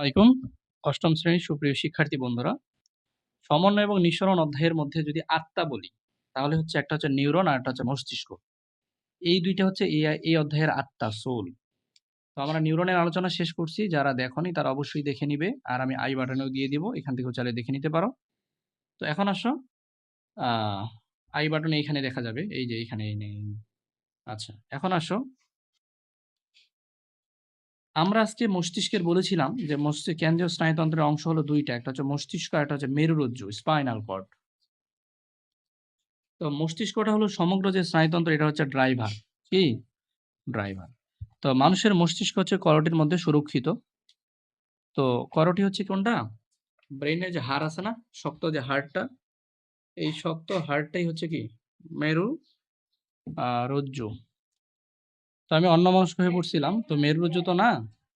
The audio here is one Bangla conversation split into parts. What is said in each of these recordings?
আলাইকুম। অষ্টম শ্রেণির সুপ্রিয় শিক্ষার্থী বন্ধুরা, সমন্বয় এবং নিঃসরণ অধ্যায়ের মধ্যে যদি আত্মা বলি, তাহলে হচ্ছে একটা হচ্ছে নিউরন আর একটা হচ্ছে মস্তিষ্ক। এই দুইটা হচ্ছে এই অধ্যায়ের আত্মা সোল। তো আমরা নিউরনের আলোচনা শেষ করছি, যারা দেখনি তারা অবশ্যই দেখে নিবে, আর আমি আই বাটনেও দিয়ে দিব, এখান থেকেও চাইলে দেখে নিতে পারো। তো এখন আসো আই বাটনে এইখানে দেখা যাবে, এই যে এইখানে নেই। আচ্ছা এখন আসো আমরা আজকে মস্তিষ্কের বলেছিলাম যে মস্তিষ্ক কেন্দ্রীয় স্নায়ুতন্ত্রের অংশ হলো দুইটা, একটা হচ্ছে মস্তিষ্ক একটা হচ্ছে মেরুরজ্জু, স্পাইনাল কর্ড। তো মস্তিষ্কটা হলো সমগ্র যে স্নায়ুতন্ত্র, এটা হচ্ছে ড্রাইভার। কি? ড্রাইভার। তো মানুষের মস্তিষ্ক হচ্ছে করটির মধ্যে সুরক্ষিত। তো করটি হচ্ছে কোনটা? ব্রেনের যে হাড় আছে না, শক্ত যে হাড়টা, এই শক্ত হাড়টাই হচ্ছে কি? মেরু রজ্জু তো আমি অন্যমনস্ক হয়ে পড়ছিলাম। তো মেরুরজ্জু তো না,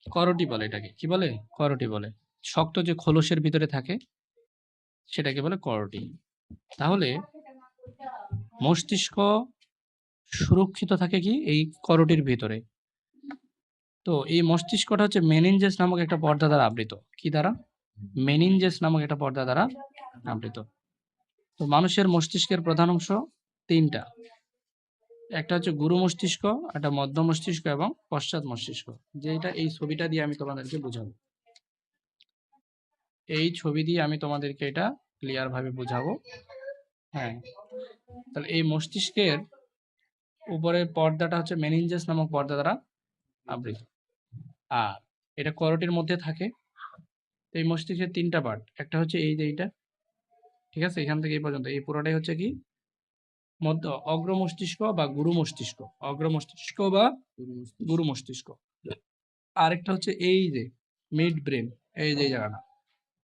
করটি বলে এটাকে। কি বলে? করটি বলে। শক্ত যে খোলসের ভিতরে থাকে, সেটাকে বলে করটি। তাহলে মস্তিষ্ক সুরক্ষিত থাকে কি? এই করটির ভিতরে। তো এই মস্তিষ্কটা হচ্ছে মেনিনজেস নামক একটা পর্দা দ্বারা আবৃত। কি দ্বারা? মেনিনজেস নামক একটা পর্দা দ্বারা আবৃত। তো মানুষের মস্তিষ্কের প্রধান অংশ তিনটা। একটা হচ্ছে গুরু মস্তিষ্ক, একটা মধ্য মস্তিষ্ক এবং পশ্চাৎ মস্তিষ্ক। যেটা এই ছবিটা দিয়ে আমি তোমাদেরকে বোঝাবো। এই ছবি দিয়ে আমি তোমাদেরকে এটা ক্লিয়ার ভাবে বোঝাবো। হ্যাঁ। তাহলে এই মস্তিষ্কের উপরের পর্দাটা হচ্ছে মেনিনজেস নামক পর্দা দ্বারা আবৃত। আর এটা করটির মধ্যে থাকে। এই মস্তিষ্কের তিনটা পার্ট একটা হচ্ছে এই যে এইটা। ঠিক আছে? এখান থেকে এই পর্যন্ত। এই পুরোটাই হচ্ছে কি? মধ্য অগ্র মস্তিষ্ক বা গুরু মস্তিষ্ক। অগ্র মস্তিষ্ক বা গুরু মস্তিষ্ক। আরেকটা হচ্ছে এই যে মিড ব্রেন এই যে জায়গাটা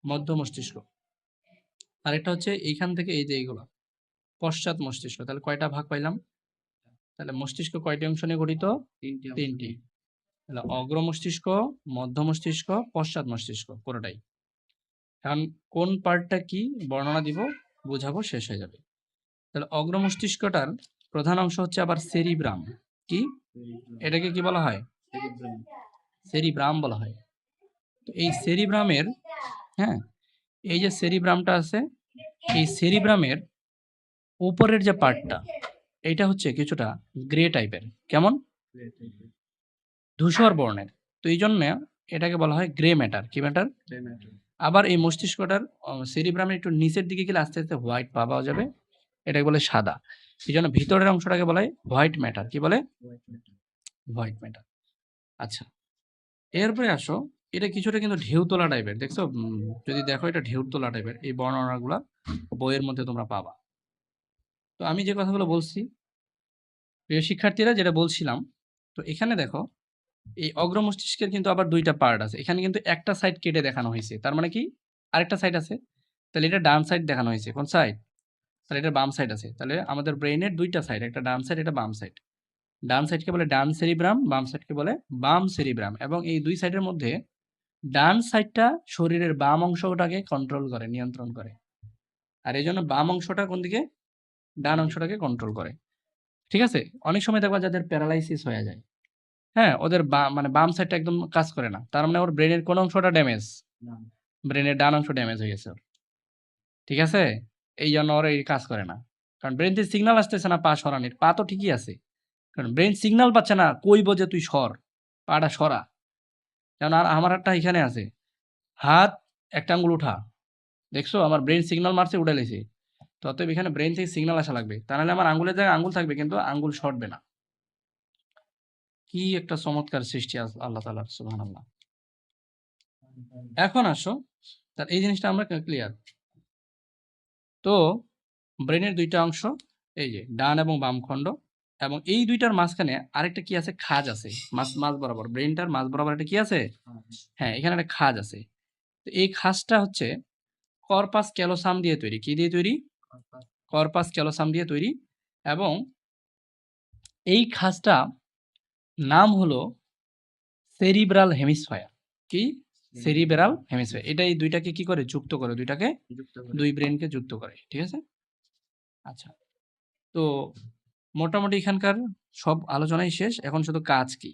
মধ্য মস্তিষ্ক। আরেকটা হচ্ছে এইখান থেকে এই যে এইগুলো পশ্চাৎ মস্তিষ্ক। তাহলে কয়টা ভাগ পাইলাম? তাহলে মস্তিষ্ক কয়টি অংশ নিয়ে গঠিত? তিনটি তাহলে অগ্র মস্তিষ্ক মধ্য মস্তিষ্ক পশ্চাৎ মস্তিষ্ক পুরোটাই। এখন কোন পার্টটা কি বর্ণনা দিব বোঝাবো শেষ হয়ে যাবে। তাহলে অগ্র মস্তিষ্কটার প্রধান অংশ হচ্ছে আবার সেরিব্রাম। কি? এটাকে কি বলা হয়? সেরিব্রাম বলা হয়। তো এই সেরিব্রামের হ্যাঁ এই যে সেরিব্রামটা আছে এই সেরিব্রামের উপরের যে পার্টটা এইটা হচ্ছে কিছুটা গ্রে টাইপের। কেমন? ধূসর বর্ণের। তো এই জন্য এটাকে বলা হয় গ্রে ম্যাটার। কি ম্যাটার? আবার এই মস্তিষ্কটার সেরিব্রামের একটু নিচের দিকে গেলে আস্তে আস্তে হোয়াইট পাওয়া যাবে। এটাকে বলে সাদা। এই জন্য ভিতরের অংশটাকে বলা হয় হোয়াইট ম্যাটার। কি বলে? White matter. আচ্ছা এরপরে আসো এটা কিছুটা কিন্তু ঢেউ তোলা টাইপের। দেখছ? যদি দেখো এটা ঢেউ তোলা টাইপের। এই বর্ণনাগুলা বইয়ের মধ্যে তোমরা পাবা। তো আমি যে কথাগুলো বলছি প্রিয় শিক্ষার্থীরা যেটা বলছিলাম তো এখানে দেখো এই অগ্র মস্তিষ্কের কিন্তু আবার দুইটা পার্ট আছে। এখানে কিন্তু একটা সাইড কেটে দেখানো হয়েছে। তার মানে কি? আরেকটা সাইড আছে। তাহলে এটা ডান সাইড দেখানো হয়েছে। কোন সাইড তাহলে এটা বাম সাইড আছে। তাহলে আমাদের ব্রেনের দুইটা সাইড একটা ডান সাইড এটা বাম সাইড ডান সাইডকে বলে ডান সেরিব্রাম বাম সাইডকে বলে বাম সেরিব্রাম এবং এই দুই সাইডের মধ্যে ডান সাইডটা শরীরের বাম অংশটাকে কন্ট্রোল করে নিয়ন্ত্রণ করে। আর এই জন্য বাম অংশটা কোন দিকে? ডান অংশটাকে কন্ট্রোল করে। ঠিক আছে? অনেক সময় দেখবা যাদের প্যারালাইসিস হয়ে যায়। হ্যাঁ ওদের বা- মানে বাম সাইডটা একদম কাজ করে না। তার মানে ওর ব্রেনের কোন অংশটা ড্যামেজ ব্রেনের ডান অংশ ড্যামেজ হয়ে গেছে ওর। ঠিক আছে? এই জন্য এই কাজ করে না। কারণ ব্রেন থেকে সিগন্যাল আসতেছে না, পা সরানির। পা তো ঠিকই আছে। কারণ ব্রেন সিগন্যাল পাচ্ছে না, কই বোঝে তুই সর? পাটা সরা। যেমন আর আমার হাতটা এখানে আছে। হাত একটা আঙ্গুল উঠা। দেখছ? আমার ব্রেন সিগন্যাল মারছে উঠে লেছে তো অতএব এখানে ব্রেন থেকে সিগনাল আসা লাগবে। তা নাহলে আমার আঙ্গুলের জায়গায় আঙ্গুল থাকবে, কিন্তু আঙ্গুল সরবে না। কি একটা চমৎকার সৃষ্টি আল্লাহ সুবহান আল্লাহ এখন আসো। তার এই জিনিসটা আমরা ক্লিয়ার তো ব্রেনের দুইটা অংশ, এই যে ডান এবং বাম খণ্ড এবং এই দুইটার মাঝখানে আরেকটা কি আছে? খাজ আছে। মাছ মাঝ বরাবর। ব্রেনটার মাঝ বরাবর একটা কি আছে? হ্যাঁ এখানে একটা খাজ আছে। তো এই খাজটা হচ্ছে কর্পাস ক্যালোসাম দিয়ে তৈরি। কি দিয়ে তৈরি? কর্পাস ক্যালোসাম দিয়ে তৈরি এবং এই খাজটা নাম হলো সেরিব্রাল হেমিসফায়ার। কি? সেরিব্রাল হেমিসফায়ার এটা এই দুইটাকে কি করে যুক্ত করে দুইটাকে দুই ব্রেনকে যুক্ত করে ঠিক আছে আচ্ছা তো মোটামুটি এখানকার সব আলোচনাই শেষ এখন শুধু কাজ কি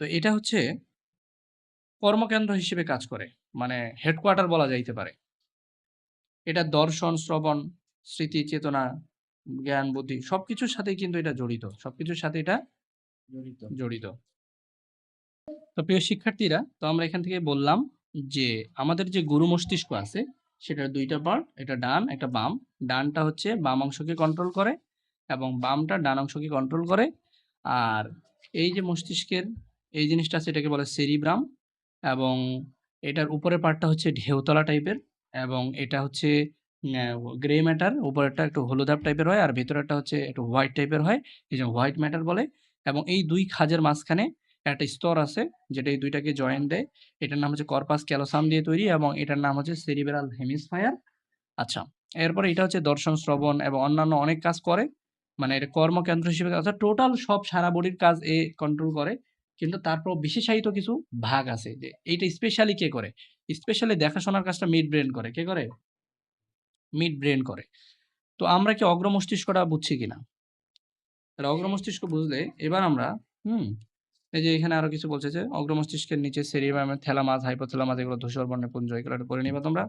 তো এটা হচ্ছে কর্মকেন্দ্র হিসেবে কাজ করে। মানে হেডকোয়ার্টার বলা যাইতে পারে। এটা দর্শন, শ্রবণ, স্মৃতি, চেতনা, জ্ঞান, বুদ্ধি সবকিছুর সাথেই কিন্তু এটা জড়িত। সবকিছুর সাথে এটা জড়িত। জড়িত। তো প্রিয় শিক্ষার্থীরা, তো আমরা এখান থেকে বললাম যে আমাদের যে গুরু মস্তিষ্ক আছে সেটার ২ টা পার্ট, একটা ডান, একটা বাম। ডানটা হচ্ছে বাম অংশকে কন্ট্রোল করে এবং বামটা ডান অংশকে কন্ট্রোল করে। আর এই যে মস্তিষ্কের এই জিনিসটা আছে এটাকে বলে সেরিব্রাম এবং এটার উপরের পার্টটা হচ্ছে ঢেউতলা টাইপের এবং এটা হচ্ছে গ্রে ম্যাটার উপরেরটা একটু হলুদাভ টাইপের হয় আর ভেতরেরটা হচ্ছে একটু হোয়াইট টাইপের হয়। এইজন্য হোয়াইট ম্যাটার বলে এবং এই দুই খাঁজের মাঝখানে একটা স্তর আছে যেটা এই ২ টাকে জয়েন দেয়। এটার নাম হচ্ছে কর্পাস ক্যালোসাম দিয়ে তৈরি এবং এটার নাম হচ্ছে সেরিবেরাল হেমিস্ফায়ার। আচ্ছা, এরপরে এটা হচ্ছে দর্শন, শ্রবণ এবং অন্যান্য অনেক কাজ করে। মানে এটা কর্মকেন্দ্র হিসেবে অর্থাৎ টোটাল সব সারা বডির কাজ এ কন্ট্রোল করে। কিন্তু তারপর বিশেষায়িত কিছু ভাগ আছে যে এইটা স্পেশালি কে করে? স্পেশালি দেখাশোনার কাজটা মিড ব্রেন করে। কে করে? মিড ব্রেন করে। তো আমরা কি অগ্র মস্তিষ্কটা বুঝছি কিনা? অগ্র মস্তিষ্ক বুঝলে এবার আমরা হুম, এই যে এখানে আরও কিছু বলছে যে অগ্র মস্তিষ্কের নিচে সেরিব্রামের থ্যালামাস, হাইপোথ্যালামাস এগুলো ধূসর বর্ণের পুঞ্জ এগুলো পড়ে নিবা তোমরা।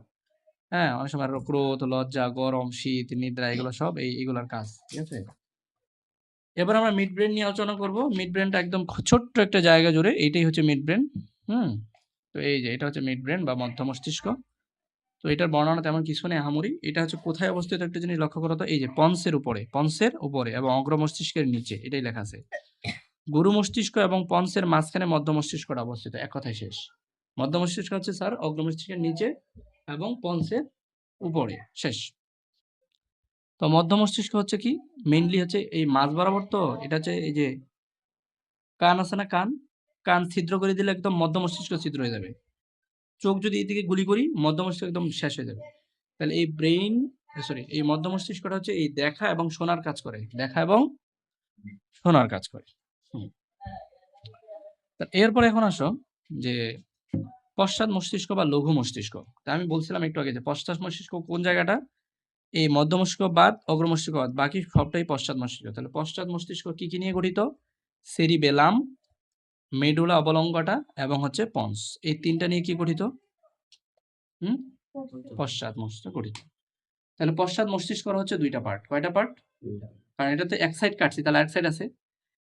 হ্যাঁ, অনেক সময় ক্রোধ, লজ্জা, গরম, শীত, নিদ্রা এগুলো সব এই এগুলার কাজ। ঠিক আছে? এবার আমরা মিড ব্রেইন নিয়ে আলোচনা করব। মিড ব্রেইনটা একদম ছোট্ট একটা জায়গা জুড়ে এইটাই হচ্ছে মিড ব্রেইন। হুম? তো এই যে এটা হচ্ছে মিড ব্রেইন বা মধ্য মস্তিষ্ক। তো এটার বর্ণনা তেমন কিছু নেই আহামরি। এটা হচ্ছে কোথায় অবস্থিত একটা জিনিস লক্ষ্য করো তো এই যে পন্সের উপরে, পন্সের উপরে এবং অগ্র মস্তিষ্কের নিচে এটাই লেখা আছে। গুরু মস্তিষ্ক এবং পঞ্চের মাঝখানে মধ্য মস্তিষ্কটা অবস্থিত। এক কথায় শেষ। মধ্য মস্তিষ্ক হচ্ছে স্যার অগ্র মস্তিষ্কের নিচে এবং পঞ্চের উপরে শেষ। তো মধ্য মস্তিষ্ক হচ্ছে কি? মেইনলি হচ্ছে এই মাঝ বরাবর তো এটা হচ্ছে এই যে কান আছে না কান? কান ছিদ্র করে দিলে একদম মধ্য মস্তিষ্ক ছিদ্র হয়ে যাবে। চোখ যদি এদিকে গুলি করি মধ্য মস্তিষ্ক একদম শেষ হয়ে যাবে। তাহলে এই ব্রেইন সরি এই মধ্য মস্তিষ্কটা হচ্ছে এই দেখা এবং শোনার কাজ করে। দেখা এবং শোনার কাজ করে। তা এরপরে এখন আসো যে পশ্চাৎ মস্তিষ্ক বা লঘু মস্তিষ্ক। তা আমি বলছিলাম একটু আগে যে পশ্চাৎ মস্তিষ্ক কোন জায়গাটা? এই মধ্য মস্তিষ্ক বাদ অগ্র মস্তিষ্ক বাদ বাকি সবটাই পশ্চাৎ মস্তিষ্ক। তাহলে পশ্চাৎ মস্তিষ্ক কি, কি নিয়ে গঠিত? সেরিবেলাম, মেডুলা অবলঙ্গটা এবং হচ্ছে পন্স। এই তিনটা নিয়ে কি গঠিত? হুম? পশ্চাৎ মস্তিষ্ক গঠিত। তাহলে পশ্চাৎ মস্তিষ্ক হচ্ছে দুইটা পার্ট। কয়টা পার্ট? ২ টা। কারণ এটাতে এক সাইড কাটছি তাহলে এক সাইড আছে।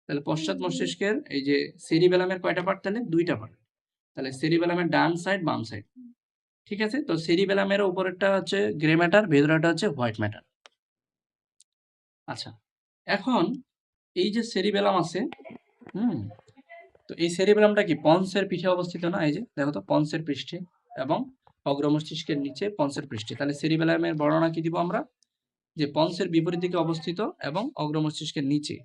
তাহলে পশ্চাৎ মস্তিষ্কের এই যে সেরিবেলামের কয়টা পার্ট তাহলে? দুইটা পার্ট। তাহলে সেরিবেলামের ডান সাইড, বাম সাইড। ঠিক আছে? তো সেরিবেলামের উপরেরটা হচ্ছে গ্রে ম্যাটার, ভেতরেরটা হচ্ছে হোয়াইট ম্যাটার। আচ্ছা। এখন এই যে সেরিবেলাম আছে, হুম? তো এই সেরিবেলামটা কি পন্সের পিঠে অবস্থিত না? এই যে দেখো তো পন্সের পৃষ্ঠে এবং অগ্র মস্তিষ্কের নিচে পন্সের পৃষ্ঠে। তাহলে সেরিবেলামের বর্ণনা কি দিব আমরা? যে পন্সের বিপরীত দিকে অবস্থিত এবং অগ্র মস্তিষ্কের নিচে।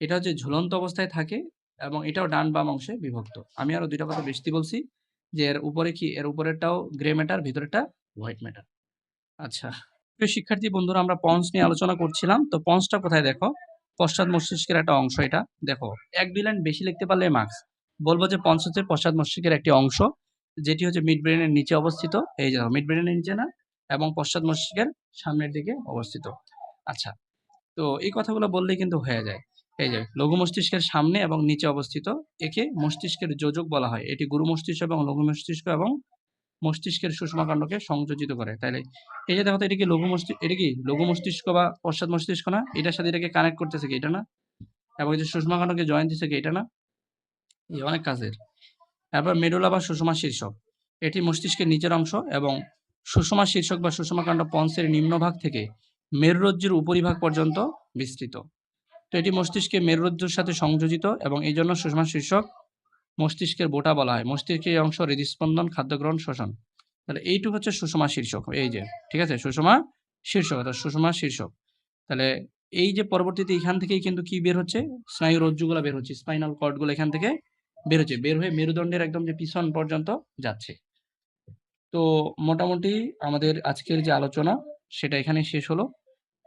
এটা হচ্ছে ঝুলন্ত অবস্থায় থাকে এবং এটাও ডান বাম অংশে বিভক্ত। আমি আরও দুইটা কথা বেশি বলছি যে এর উপরে কি এর উপরেরটাও গ্রে ম্যাটার, ভিতরেটা হোয়াইট ম্যাটার। আচ্ছা। প্রিয় শিক্ষার্থী বন্ধুরা আমরা পন্স নিয়ে আলোচনা করছিলাম। তো পন্সটা কোথায় দেখো? পশ্চাৎ মস্তিষ্কের একটা অংশ এটা। দেখো ১-২ লাইন বেশি লিখতে পারলে মার্কস। বলব যে পন্স হচ্ছে পশ্চাৎ মস্তিষ্কের একটি অংশ যেটি হচ্ছে মিড ব্রেনের নিচে অবস্থিত। এই দেখো মিড ব্রেইনের নিচে না এবং পশ্চাৎ মস্তিষ্কের সামনের দিকে অবস্থিত। আচ্ছা। তো এই কথাগুলো বললেই কিন্তু হয়ে যায়। এই যে, লঘু মস্তিষ্কের সামনে এবং নিচে অবস্থিত। একে মস্তিষ্কের যোজক বলা হয়। এটি গুরু মস্তিষ্ক এবং লঘু মস্তিষ্ক এবং মস্তিষ্কের সুষমাকাণ্ডকে সংযোজিত করে। তাইলে এই যে দেখো এটা কি লঘু মস্তি, এটা কি লঘু মস্তিষ্ক বা পশ্চাৎ মস্তিষ্ক না? এটার সাথে এটাকে কানেক্ট করতেছে কি এটা না? এবং যে সুষমাকাণ্ডকে জয়েন দিছে কি এটা না? এই অনেক কাজের। তারপর মেডুলা বা সুষমা শীর্ষক। এটি মস্তিষ্কের নিচের অংশ এবং সুষমা শীর্ষক বা সুষমাকাণ্ড পন্সের নিম্নভাগ থেকে মেরুরজ্জুর উপরিভাগ পর্যন্ত বিস্তৃত। তো এটি মস্তিষ্কের মেরুরজ্জুর সাথে সংযোজিত এবং এই জন্য সুষমা শীর্ষক মস্তিষ্কের বোটা বলা হয়। মস্তিষ্কের অংশ হৃদস্পন্দন, খাদ্য গ্রহণ, শ্বসন। তাহলে এইটুকু হচ্ছে সুষমা শীর্ষক। এই যে ঠিক আছে? সুষমা শীর্ষক অর্থাৎ সুষমা শীর্ষক। তাহলে এই যে পরবর্তীতে এখান থেকেই কিন্তু কি বের হচ্ছে? স্নায়ু রজ্জুগুলা বের হচ্ছে। স্পাইনাল কর্ডগুলো এখান থেকে বের হচ্ছে। বের হয়ে মেরুদণ্ডের একদম যে পিছন পর্যন্ত যাচ্ছে। তো মোটামুটি আমাদের আজকের যে আলোচনা সেটা এখানেই শেষ হলো।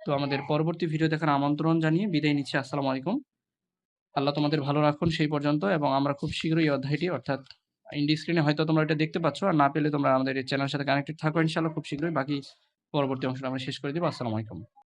তো আমাদের পরবর্তী ভিডিও দেখার আমন্ত্রণ জানিয়ে বিদায় নিচ্ছি। আসসালামু আলাইকুম। আল্লাহ তোমাদের ভালো রাখুন সেই পর্যন্ত এবং আমরা খুব শীঘ্রই এই অধ্যায়টি অর্থাৎ ইন্ডি স্ক্রিনে হয়তো তোমরা এটা দেখতে পাচ্ছ। আর না পেলে তোমরা আমাদের এই চ্যানেলের সাথে কানেক্টেড থাকো ইনশাল্লাহ খুব শীঘ্রই বাকি পরবর্তী অংশটা আমরা শেষ করে দেবো আসসালামু আলাইকুম।